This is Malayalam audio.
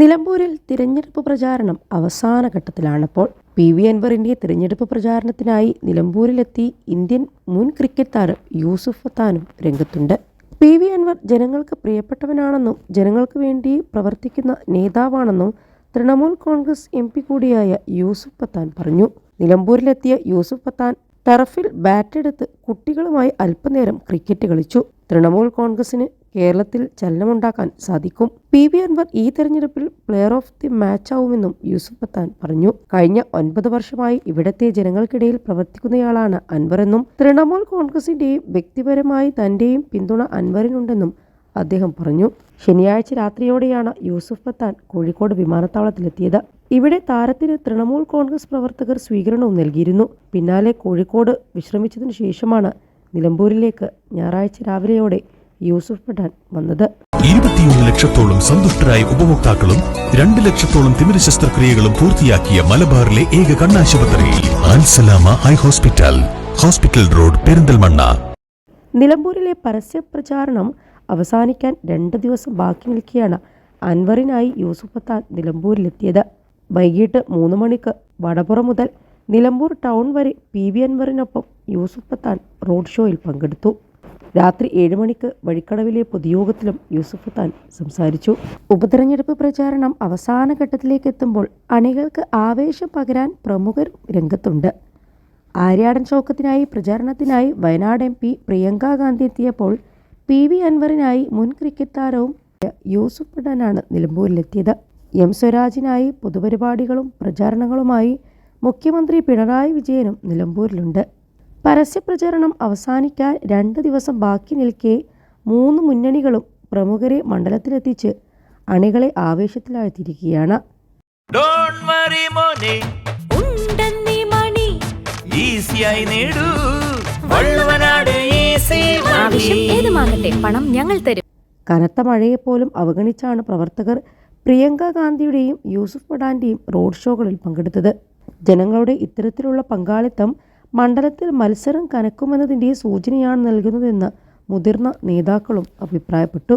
നിലമ്പൂരിൽ തിരഞ്ഞെടുപ്പ് പ്രചാരണം അവസാന ഘട്ടത്തിലാണപ്പോൾ പി വി അൻവറിന്റെ തിരഞ്ഞെടുപ്പ് പ്രചാരണത്തിനായി നിലമ്പൂരിലെത്തി ഇന്ത്യൻ മുൻ ക്രിക്കറ്റ് താരം യൂസുഫ് ഫത്താനും രംഗത്തുണ്ട്. പി വി അൻവർ ജനങ്ങൾക്ക് പ്രിയപ്പെട്ടവനാണെന്നും ജനങ്ങൾക്ക് വേണ്ടി പ്രവർത്തിക്കുന്ന നേതാവാണെന്നും തൃണമൂൽ കോൺഗ്രസ് എം പി കൂടിയായ യൂസുഫ് പത്താൻ പറഞ്ഞു. നിലമ്പൂരിലെത്തിയ യൂസുഫ് പത്താൻ ടർഫിൽ ബാറ്റെടുത്ത് കുട്ടികളുമായി അല്പനേരം ക്രിക്കറ്റ് കളിച്ചു. തൃണമൂൽ കോൺഗ്രസിന് കേരളത്തിൽ ചലനമുണ്ടാക്കാൻ സാധിക്കും. പി വി അൻവർ ഈ തെരഞ്ഞെടുപ്പിൽ പ്ലെയർ ഓഫ് ദി മാച്ച് ആവുമെന്നും യൂസുഫ് പത്താൻ പറഞ്ഞു. കഴിഞ്ഞ ഒൻപത് വർഷമായി ഇവിടത്തെ ജനങ്ങൾക്കിടയിൽ പ്രവർത്തിക്കുന്നയാളാണ് അൻവറെന്നും തൃണമൂൽ കോൺഗ്രസിന്റെയും വ്യക്തിപരമായി തന്റെയും പിന്തുണ അൻവറിനുണ്ടെന്നും അദ്ദേഹം പറഞ്ഞു. ശനിയാഴ്ച രാത്രിയോടെയാണ് യൂസുഫ് പത്താൻ കോഴിക്കോട് വിമാനത്താവളത്തിലെത്തിയത്. ഇവിടെ താരത്തിന് തൃണമൂൽ കോൺഗ്രസ് പ്രവർത്തകർ സ്വീകരണവും നൽകിയിരുന്നു. പിന്നാലെ കോഴിക്കോട് വിശ്രമിച്ചതിനു ശേഷമാണ് നിലമ്പൂരിലേക്ക് ഞായറാഴ്ച രാവിലെയോടെ യൂസുഫ് പഠാൻ വന്നത്. ഇരുപത്തിയൊന്ന് ലക്ഷത്തോളം സന്തുഷ്ടരായ ഉപഭോക്താക്കളും രണ്ട് ലക്ഷത്തോളം തിമിര ശസ്ത്രക്രിയകളും പൂർത്തിയാക്കിയ മലബാറിലെ ഏക കണ്ണാശുപത്രി Ansalama high hospital hospital road Perinthalmanna. നിലമ്പൂരിലെ പരസ്യ പ്രചാരണം അവസാനിക്കാൻ രണ്ട് ദിവസം ബാക്കി നിൽക്കുകയാണ് അൻവറിനായി യൂസുഫ് പത്താൻ നിലമ്പൂരിലെത്തിയത്. വൈകിട്ട് മൂന്ന് മണിക്ക് വടപുറം മുതൽ നിലമ്പൂർ ടൗൺ വരെ പി വി അൻവറിനൊപ്പം യൂസുഫ് പത്താൻ റോഡ് ഷോയിൽ പങ്കെടുത്തു. രാത്രി ഏഴ് മണിക്ക് വഴിക്കടവിലെ പൊതുയോഗത്തിലും യൂസുഫ് താൻ സംസാരിച്ചു. ഉപതെരഞ്ഞെടുപ്പ് പ്രചാരണം അവസാന ഘട്ടത്തിലേക്ക് എത്തുമ്പോൾ അണികൾക്ക് ആവേശം പകരാൻ പ്രമുഖർ രംഗത്തുണ്ട്. ആര്യാടൻ ചോക്കത്തിനായി പ്രചാരണത്തിനായി വയനാട് എം പി പ്രിയങ്ക ഗാന്ധി എത്തിയപ്പോൾ പി വി അൻവറിനായി മുൻ ക്രിക്കറ്റ് താരവും യൂസുഫ് പഠാനാണ് നിലമ്പൂരിലെത്തിയത്. എം സ്വരാജിനായി പൊതുപരിപാടികളും പ്രചാരണങ്ങളുമായി മുഖ്യമന്ത്രി പിണറായി വിജയനും നിലമ്പൂരിലുണ്ട്. പരസ്യപ്രചാരണം അവസാനിക്കാൻ രണ്ട് ദിവസം ബാക്കി നിൽക്കെ മൂന്ന് മുന്നണികളും പ്രമുഖരെ മണ്ഡലത്തിലെത്തിച്ച് അണികളെ ആവേശത്തിലാഴ്ത്തിയിരിക്കുകയാണ്. ഡോണ്ട് വറി മോനെ. ഉണ്ടെന്നീ മണി. ഈസിയായി നേടൂ. വള്ളുവനാട് ഈസി ആവശ്യം ഏതുമാകട്ടെ പണം ഞങ്ങൾ തരും. കനത്ത മഴയെപ്പോലും അവഗണിച്ചാണ് പ്രവർത്തകർ പ്രിയങ്ക ഗാന്ധിയുടെയും യൂസുഫ് പടാന്റെയും റോഡ് ഷോകളിൽ പങ്കെടുത്തത്. ജനങ്ങളുടെ ഇത്തരത്തിലുള്ള പങ്കാളിത്തം മണ്ഡലത്തിൽ മത്സരം കനക്കുമെന്നതിന്റെ സൂചനയാണ് നൽകുന്നതെന്ന് മുതിർന്ന നേതാക്കളും അഭിപ്രായപ്പെട്ടു.